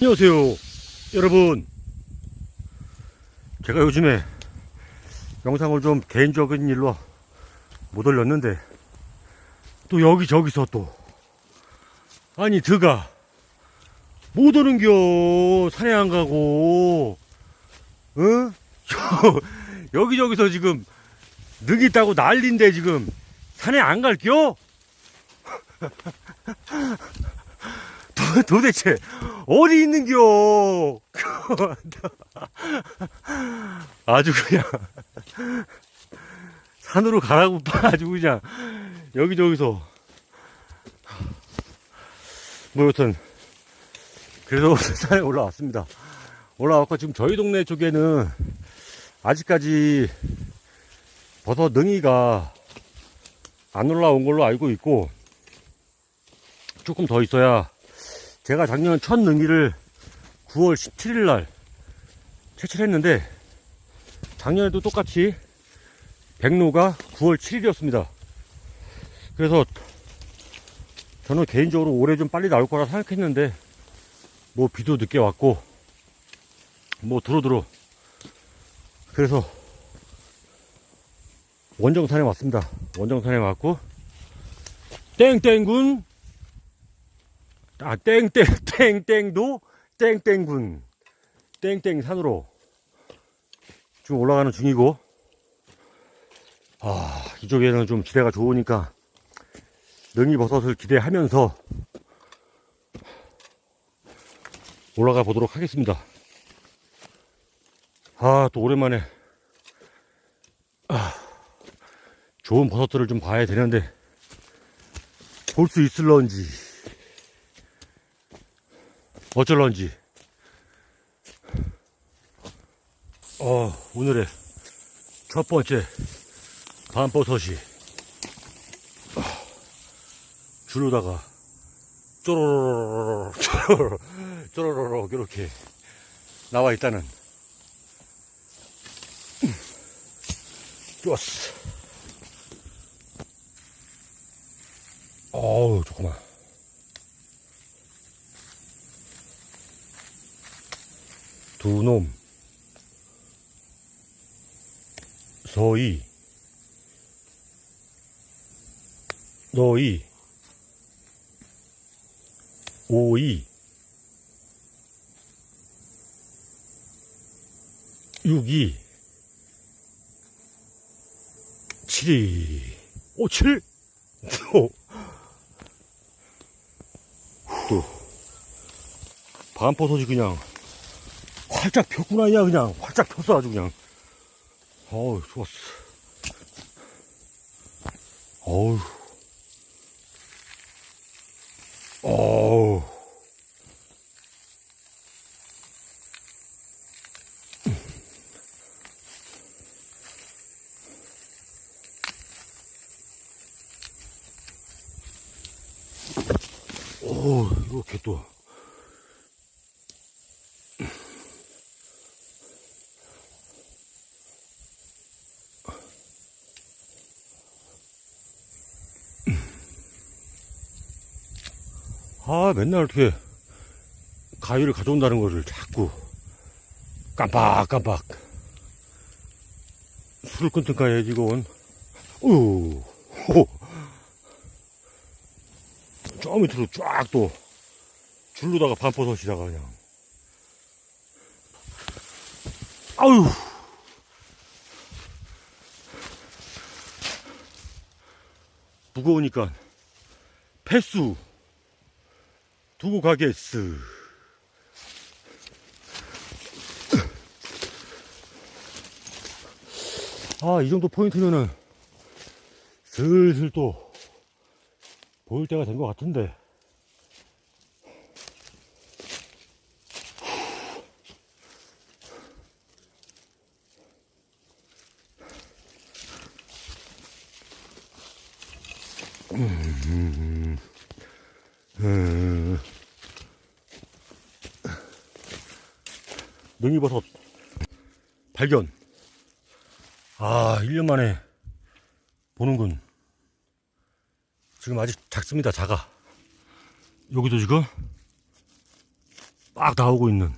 안녕하세요 여러분 제가 요즘에 영상을 좀 개인적인 일로 못 올렸는데 또 여기저기서 또 아니 드가 못 오는겨 산에 안 가고 어? 여기저기서 지금 늑 있다고 난린데 지금 산에 안 갈겨? 도, 도대체 어디 있는겨? 아주 그냥 산으로 가라고 봐 아주 그냥 여기저기서 뭐 여튼 그래서 산에 올라왔습니다. 올라왔고 지금 저희 동네 쪽에는 아직까지 버섯 능이가 안 올라온 걸로 알고 있고 조금 더 있어야 제가 작년 첫 능이를 9월 17일 날 채취를 했는데 작년에도 똑같이 백로가 9월 7일이었습니다. 그래서 저는 개인적으로 올해 좀 빨리 나올 거라 생각했는데 뭐 비도 늦게 왔고 뭐 두루두루 그래서 원정산에 왔습니다. 원정산에 왔고 땡땡군 아 땡땡 땡땡도? 땡땡군. 땡땡 산으로. 지금 올라가는 중이고. 아 이쪽에는 좀 기대가 좋으니까 능이버섯을 기대하면서 올라가 보도록 하겠습니다. 아, 또 오랜만에, 아, 좋은 버섯들을 좀 봐야 되는데, 볼 수 있을런지, 어쩔런지, 어, 오늘의 첫 번째 밤버섯이, 아, 줄로다가, 쪼로로로로로, 쪼로로로, 이렇게 나와 있다는 좋았어. 어우, 조금만. 두 놈. 서희. 너희. 오이. 육이. 7이 5, 7 또, 또 반포 소지 그냥 활짝 폈구나 야 그냥. 활짝 폈어 아주 그냥. 어우 좋았어. 어우. 어우 오, 이렇게 또. 아, 맨날 어떻게 가위를 가져온다는 거를 자꾸 깜빡깜빡. 술을 끊든가 해야지, 이건. 우, 호. 저 밑으로 쫙 또 줄로다가 반포섯이다가 그냥 아유 무거우니까 패수 두고 가겠스 아 이 정도 포인트면은 슬슬 또 보일 때가 된 것 같은데. 음, 음. 능이버섯 발견. 아, 1년 만에 보는군. 지금 아직 작습니다, 작아. 여기도 지금, 막 나오고 있는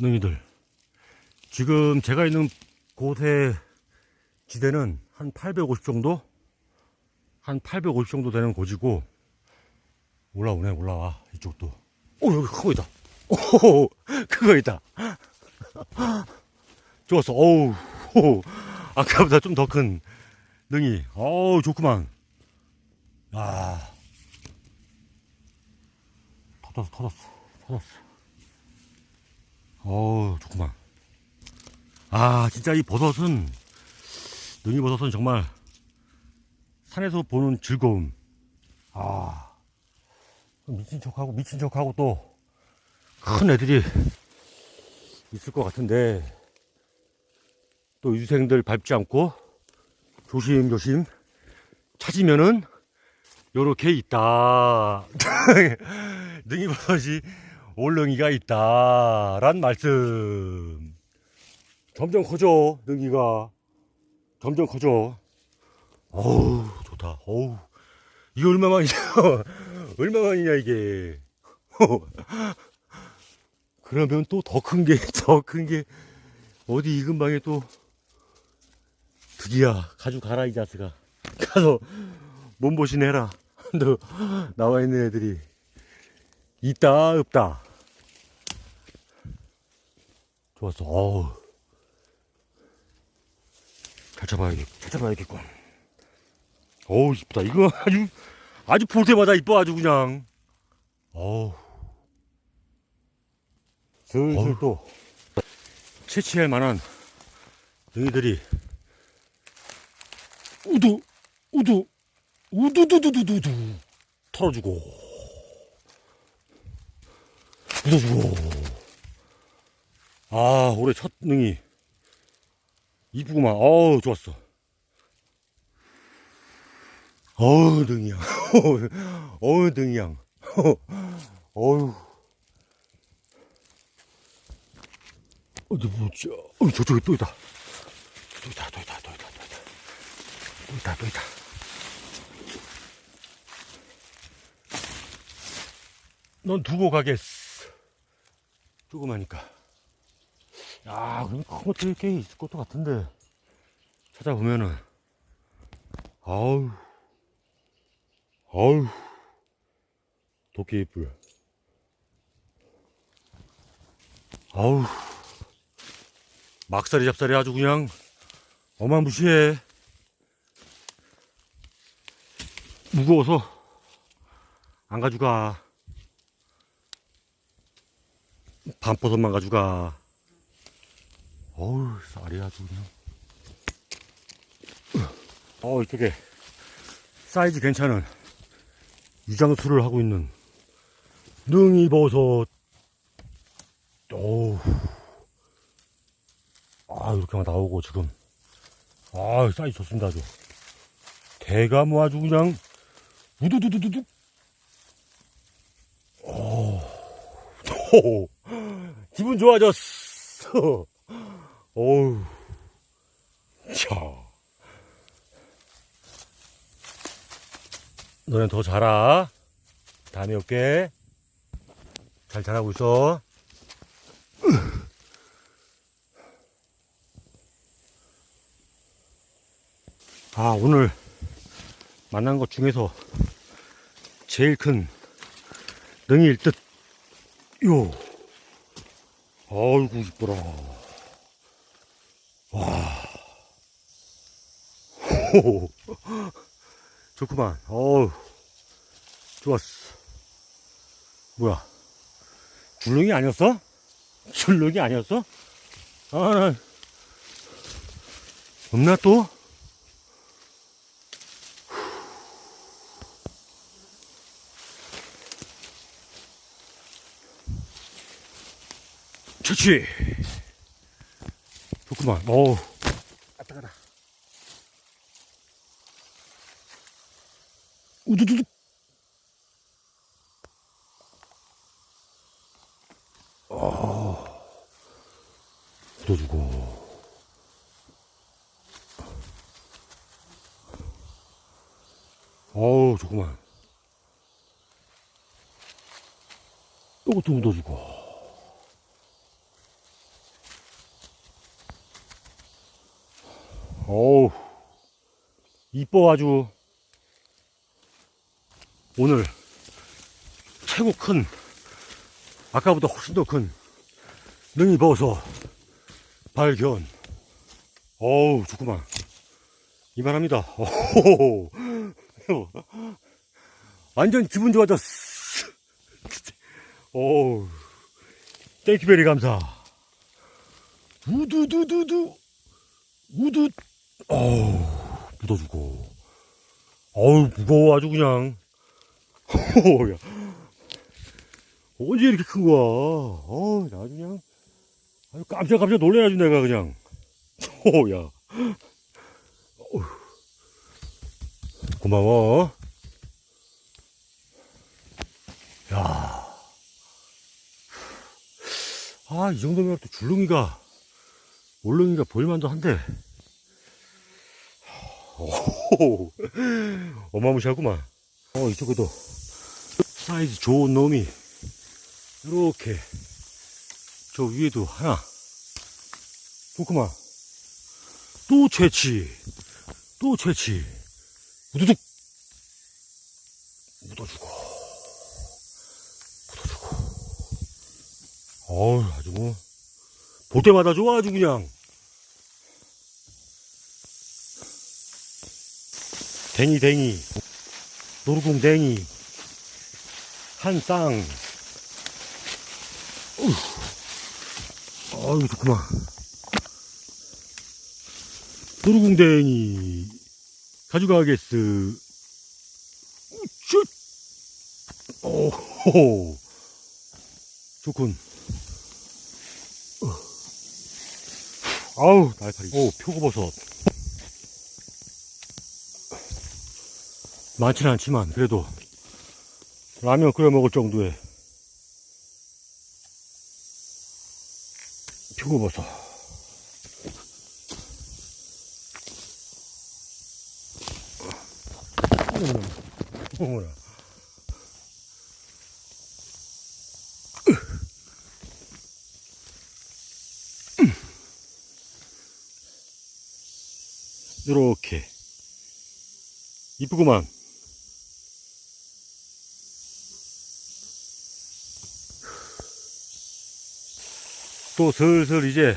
능이들. 지금 제가 있는 곳의 지대는 한 850 정도? 한 850 정도 되는 곳이고, 올라오네, 올라와. 이쪽도. 오, 여기 큰거 있다. 오, 그거 있다. 좋았어. 어우, 호, 아까보다 좀 더 큰 능이. 어우, 좋구만. 아. 터졌어, 터졌어, 터졌어. 어우, 좋구만. 아, 진짜 이 버섯은, 능이 버섯은 정말 산에서 보는 즐거움. 아, 미친 척하고, 미친 척하고 또, 큰 애들이 있을 것 같은데, 또 유생들 밟지 않고, 조심조심 찾으면은, 요렇게 있다. 능이 버섯이 올렁이가 있다 란 말씀. 점점 커져, 능이가. 점점 커져. 어우, 좋다. 어우. 이게 얼마만이냐. 얼마만이냐, 이게. 그러면 또 더 큰 게, 더 큰 게, 어디 이 근방에 또, 드디어 가져가라, 이 자스가. 가서, 몸보신 해라. 너, 나와 있는 애들이, 있다, 없다. 좋았어, 어우. 찾아봐야겠, 찾아봐야겠군. 어우, 이쁘다. 이거 아주, 아주 볼 때마다 이뻐, 아주 그냥. 어우. 슬슬 어우. 또, 채취할 만한 능이들이, 우두, 우두, 우두두두두두두, 털어주고, 묻어주고. 아, 올해 첫 능이. 이쁘구만. 어우, 좋았어. 어우, 능이양. 어우, 능이양. 어우. 어디 보자. 어, 저쪽에 또 있다. 또 있다, 또 있다, 또 있다, 또 있다. 또 있다, 또 있다. 넌 두고 가겠어. 조그마니까. 야, 그럼 큰 것도 꽤 있을 것도 같은데. 찾아보면은, 아우, 아우, 도끼 뿔. 아우, 막살이 잡살이 아주 그냥 어마무시해. 무거워서 안 가져가. 반버섯만 가져가. 어우, 쌀이 아주 그냥. 어, 이쪽에 사이즈 괜찮은 유장수를 하고 있는 능이버섯. 어우. 아, 이렇게만 나오고 지금. 아, 사이즈 좋습니다, 아주. 대가 뭐 아주 그냥 우두두두두두. 오, 오, 기분 좋아졌어. 어우, 차. 너는 더 자라. 다음에 올게. 잘 자라고 있어. 아, 오늘 만난 것 중에서 제일 큰 능이일 듯. 요. 아이고, 이뻐라. 와. 호 좋구만. 어우. 좋았어. 뭐야. 줄눈이 아니었어? 줄눈이 아니었어? 아, 나. 없나 또? 좋지. 좋구만. 어우. 아 따 가다. 우두두두. 아. 묻어주고. 어우, 좋구만. 이것도 묻어주고. 어우, 이뻐 아주. 오늘 최고 큰, 아까보다 훨씬 더 큰 능이 버섯 발견. 어우, 좋구만. 이만합니다. 오호호. 완전 기분 좋아졌어. 오우. 땡큐베리 감사. 우두두두두. 우두. 어우, 묻어주고. 어우, 무거워, 아주 그냥. 호호야. 언제 이렇게 큰 거야? 어우, 나 그냥. 아주 깜짝깜짝 놀래가지고 내가 그냥. 호야. 고마워. 야. 아, 이 정도면 또 줄릉이가, 올릉이가 보일만도 한데. 오, 어마무시하구만. 어, 이쪽에도 사이즈 좋은 놈이, 이렇게, 저 위에도 하나. 좋구만. 또 채취. 또 채취. 우두둑. 묻어주고. 묻어주고. 어우, 아주 뭐. 볼 때마다 좋아, 아주 그냥. 댕이, 댕이. 노루궁 댕이. 한 쌍. 어휴. 아유, 좋구만. 노루궁 댕이. 가져가겠어. 우쭈. 오호. 좋군. 어. 아우, 날파리. 오, 표고버섯. 많지는 않지만, 그래도, 라면 끓여 먹을 정도의 표고버섯. 어머나. 이렇게 이쁘구만 또 슬슬 이제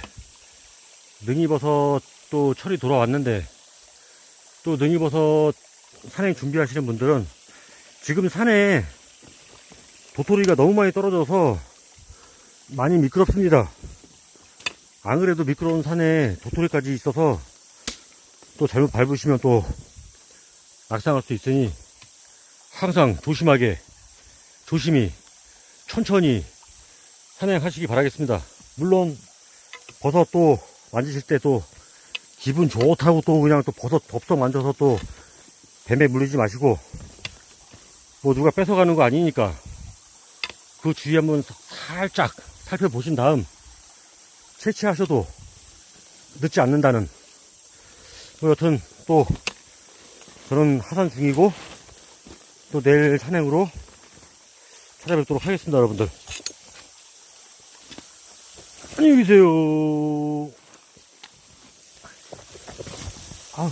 능이버섯 또 철이 돌아왔는데 또 능이버섯 산행 준비하시는 분들은 지금 산에 도토리가 너무 많이 떨어져서 많이 미끄럽습니다 안 그래도 미끄러운 산에 도토리까지 있어서 또 잘못 밟으시면 또 낙상할 수 있으니 항상 조심하게 조심히 천천히 산행하시기 바라겠습니다. 물론 버섯 또 만지실 때 또 기분 좋다고 또 그냥 또 버섯 덥석 만져서 또 뱀에 물리지 마시고 뭐 누가 뺏어가는 거 아니니까 그 주위 한번 살짝 살펴보신 다음 채취하셔도 늦지 않는다는 뭐 여튼 또 저는 하산 중이고 또 내일 산행으로 찾아뵙도록 하겠습니다 여러분들 안녕히 계세요? 아우